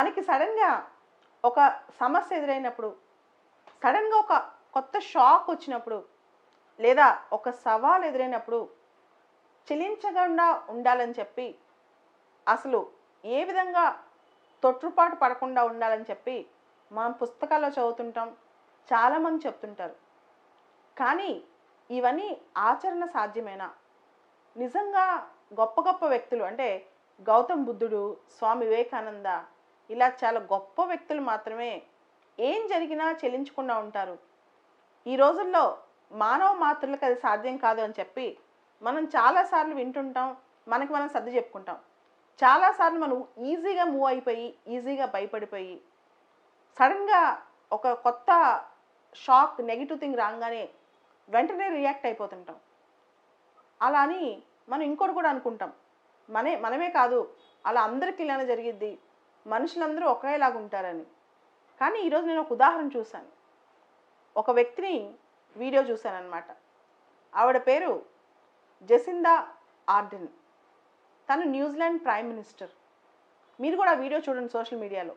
వాళ్ళకి సడన్గా ఒక సమస్య ఎదురైనప్పుడు సడన్గా ఒక కొత్త షాక్ వచ్చినప్పుడు లేదా ఒక సవాల్ ఎదురైనప్పుడు చెలించకుండా ఉండాలని చెప్పి అసలు ఏ విధంగా తొట్టుపాటు పడకుండా ఉండాలని చెప్పి మనం పుస్తకాల్లో చదువుతుంటాం చాలామంది చెప్తుంటారు. కానీ ఇవన్నీ ఆచరణ సాధ్యమేనా? నిజంగా గొప్ప గొప్ప వ్యక్తులు అంటే గౌతమ్ బుద్ధుడు స్వామి వివేకానంద ఇలా చాలా గొప్ప వ్యక్తులు మాత్రమే ఏం జరిగినా చెల్లించకుండా ఉంటారు. ఈ రోజుల్లో మానవ మాతృలకు అది సాధ్యం కాదు అని చెప్పి మనం చాలాసార్లు వింటుంటాం మనకి మనం సర్ది చెప్పుకుంటాం. చాలాసార్లు మనం ఈజీగా మూవ్ అయిపోయి ఈజీగా భయపడిపోయి సడన్గా ఒక కొత్త షాక్ నెగిటివ్ థింగ్ రాగానే వెంటనే రియాక్ట్ అయిపోతుంటాం. అలా అని మనం ఇంకోటి కూడా అనుకుంటాం. మనే మనమే కాదు అలా అందరికీ ఇలానే జరిగిద్ది. మనుషులందరూ ఒకేలాగా ఉంటారని. కానీ ఈరోజు నేను ఒక ఉదాహరణ చూశాను. ఒక వ్యక్తిని వీడియో చూశాను అనమాట ఆవిడ పేరు జెసిందా ఆర్డెన్. తను న్యూజిలాండ్ ప్రైమ్ మినిస్టర్. మీరు కూడా వీడియో చూడండి సోషల్ మీడియాలో.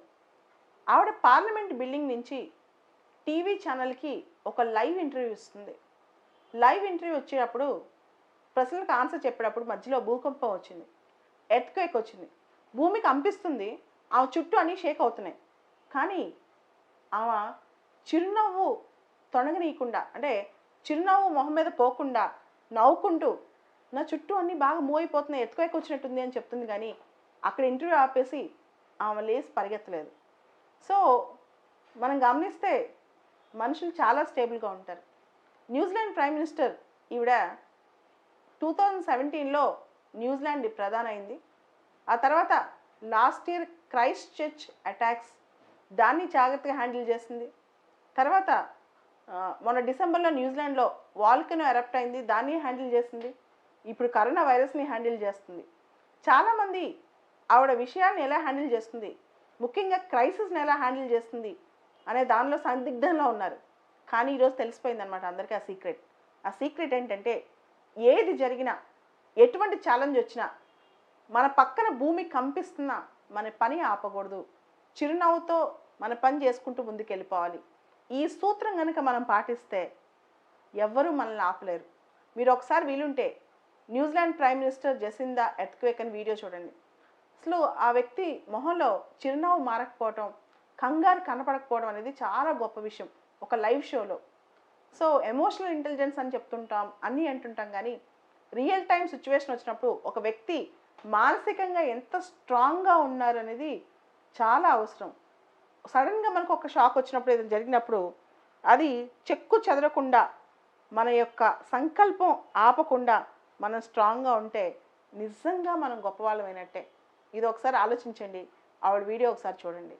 ఆవిడ పార్లమెంట్ బిల్డింగ్ నుంచి టీవీ ఛానల్కి ఒక లైవ్ ఇంటర్వ్యూ ఇస్తుంది. లైవ్ ఇంటర్వ్యూ వచ్చేటప్పుడు ప్రశ్నలకు ఆన్సర్ చెప్పేటప్పుడు మధ్యలో భూకంపం వచ్చింది. ఎర్త్క్వేక్ వచ్చింది. భూమి కంపిస్తుంది ఆమె చుట్టూ అన్నీ షేక్ అవుతున్నాయి. కానీ ఆమె చిరునవ్వు తొణగనీయకుండా అంటే చిరునవ్వు మొహం మీద పోకుండా నవ్వుకుంటూ నా చుట్టూ అన్నీ బాగా మూవ్ అయిపోతున్నాయి ఎత్తుకోకి వచ్చినట్టుంది అని చెప్తుంది కానీ అక్కడ ఇంటర్వ్యూ ఆపేసి ఆమె లేసి పరిగెత్తలేదు. సో మనం గమనిస్తే మనుషులు చాలా స్టేబుల్గా ఉంటారు. న్యూజిలాండ్ ప్రైమ్ మినిస్టర్ ఈవిడ టూ థౌజండ్ సెవెంటీన్లో న్యూజిలాండ్ ప్రధాన అయింది ఆ తర్వాత last year Christchurch attacks దాన్ని జాగ్రత్తగా హ్యాండిల్ చేసింది. తర్వాత మొన్న డిసెంబర్లో న్యూజిలాండ్లో వాల్కనో ఎరప్ట్ అయింది. దాన్ని హ్యాండిల్ చేసింది. ఇప్పుడు కరోనా వైరస్ని హ్యాండిల్ చేస్తుంది. చాలామంది ఆవిడ విషయాన్ని ఎలా హ్యాండిల్ చేస్తుంది? ముఖ్యంగా క్రైసిస్ని ఎలా హ్యాండిల్ చేస్తుంది? అనే దానిలో సందిగ్ధంలో ఉన్నారు. కానీ ఈరోజు తెలిసిపోయింది అనమాట అందరికీ ఆ సీక్రెట్. ఆ సీక్రెట్ ఏంటంటే ఏది జరిగినా ఎటువంటి ఛాలెంజ్ వచ్చినా మన పక్కన భూమి కంపిస్తున్నా మన పని ఆపకూడదు. చిరునవ్వుతో మన పని చేసుకుంటూ ముందుకెళ్ళిపోవాలి. ఈ సూత్రం కనుక మనం పాటిస్తే ఎవ్వరూ మనల్ని ఆపలేరు. మీరు ఒకసారి వీలుంటే New Zealand prime minister Jacinda earthquake అని వీడియో చూడండి. అసలు ఆ వ్యక్తి మొహంలో చిరునవ్వు మారకపోవటం కంగారు కనపడకపోవడం అనేది చాలా గొప్ప విషయం ఒక లైవ్ షోలో. సో ఎమోషనల్ ఇంటెలిజెన్స్ అని చెప్తుంటాం అన్నీ అంటుంటాం కానీ రియల్ టైం సిచ్యువేషన్ వచ్చినప్పుడు ఒక వ్యక్తి మానసికంగా ఎంత స్ట్రాంగ్గా ఉన్నారనేది చాలా అవసరం. సడన్గా మనకు ఒక షాక్ వచ్చినప్పుడు ఏదైనా జరిగినప్పుడు అది చెక్కు చెదరకుండా మన యొక్క సంకల్పం ఆపకుండా మనం స్ట్రాంగ్గా ఉంటే నిజంగా మనం గొప్పవాళ్ళమైనట్టే. ఇది ఒకసారి ఆలోచించండి. ఆవిడ వీడియో ఒకసారి చూడండి.